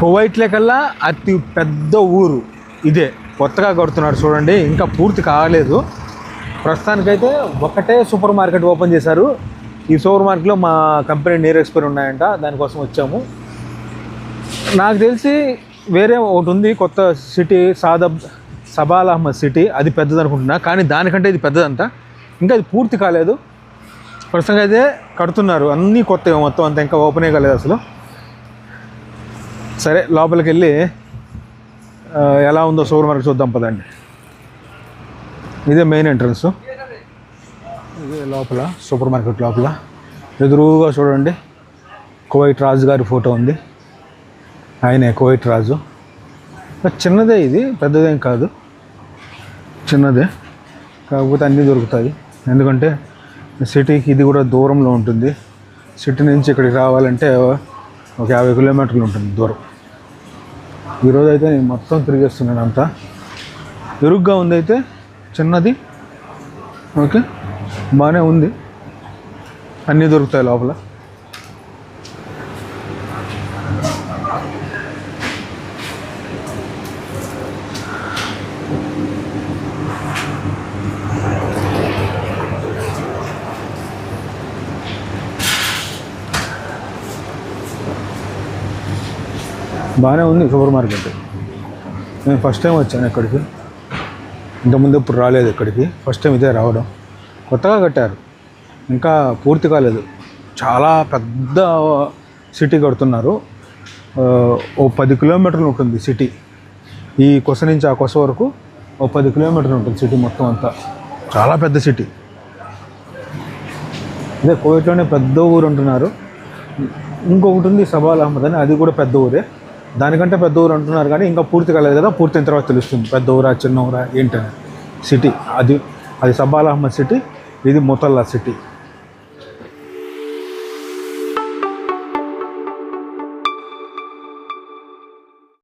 కువైట్లే కల్లా అతి పెద్ద ఊరు. ఇదే కొత్తగా కడుతున్నారు చూడండి. ఇంకా పూర్తి కాలేదు. ప్రస్తుతానికైతే ఒకటే సూపర్ మార్కెట్ ఓపెన్ చేశారు. ఈ సూపర్ మార్కెట్లో మా కంపెనీ నీర్ ఎక్స్పైర్ ఉన్నాయంట. దానికోసం వచ్చాము. నాకు తెలిసి వేరే ఒకటి ఉంది. కొత్త సిటీ సాదబ్ సబాల్ అహ్మద్ సిటీ. అది పెద్దది అనుకుంటున్నా. కానీ దానికంటే ఇది పెద్దదంట. ఇంకా అది పూర్తి కాలేదు. ప్రస్తుతంగా అయితే కడుతున్నారు. అన్నీ కొత్తవి మొత్తం అంతా ఇంకా ఓపెనే కాలేదు అసలు. సరే లోపలికి వెళ్ళి ఎలా ఉందో సూపర్ మార్కెట్ చూద్దాం పదండి. ఇదే మెయిన్ ఎంట్రన్స్. ఇదే లోపల సూపర్ మార్కెట్ లోపల. ఎదురుగా చూడండి కువైట్ రాజు గారి ఫోటో ఉంది. ఆయనే కువైట్ రాజు. చిన్నదే ఇది పెద్దదేం కాదు. చిన్నదే. కాకపోతే అన్నీ దొరుకుతాయి. ఎందుకంటే సిటీకి ఇది కూడా దూరంలో ఉంటుంది. సిటీ నుంచి ఇక్కడికి రావాలంటే ఒక యాభై కిలోమీటర్లు ఉంటుంది దూరం. ఈరోజు అయితే నేను మొత్తం తిరిగేస్తున్నాను అంతా. ఎరుగ్గా ఉంది అయితే చిన్నది. ఓకే? బాగానే ఉంది. అన్నీ దొరుకుతాయి లోపల. బాగానే ఉంది సూపర్ మార్కెట్. నేను ఫస్ట్ టైం వచ్చాను ఇక్కడికి ఇంతకుముందు ఇప్పుడు రాలేదు ఇక్కడికి ఫస్ట్ టైం ఇదే రావడం. కొత్తగా కట్టారు. ఇంకా పూర్తి కాలేదు. చాలా పెద్ద సిటీ కడుతున్నారు. ఓ పది కిలోమీటర్లు ఉంటుంది సిటీ ఈ కొస నుంచి ఆ కొస వరకు ఓ పది కిలోమీటర్లు ఉంటుంది సిటీ మొత్తం అంతా. చాలా పెద్ద సిటీ ఇదే కోవిడ్లోనే పెద్ద ఊరు అంటున్నారు. ఇంకొకటి ఉంది సబాల్ అహ్మద్ అని అది కూడా పెద్ద ఊరే. దానికంటే పెద్ద ఊరు అంటున్నారు కానీ ఇంకా పూర్తి కాలేదు కదా. పూర్తయిన తర్వాత తెలుస్తుంది. పెద్ద ఊరా చిన్న ఊరా ఏంటని సిటీ అది అది సబాల్ అహ్మద్ సిటీ ఇది ముతల్లా సిటీ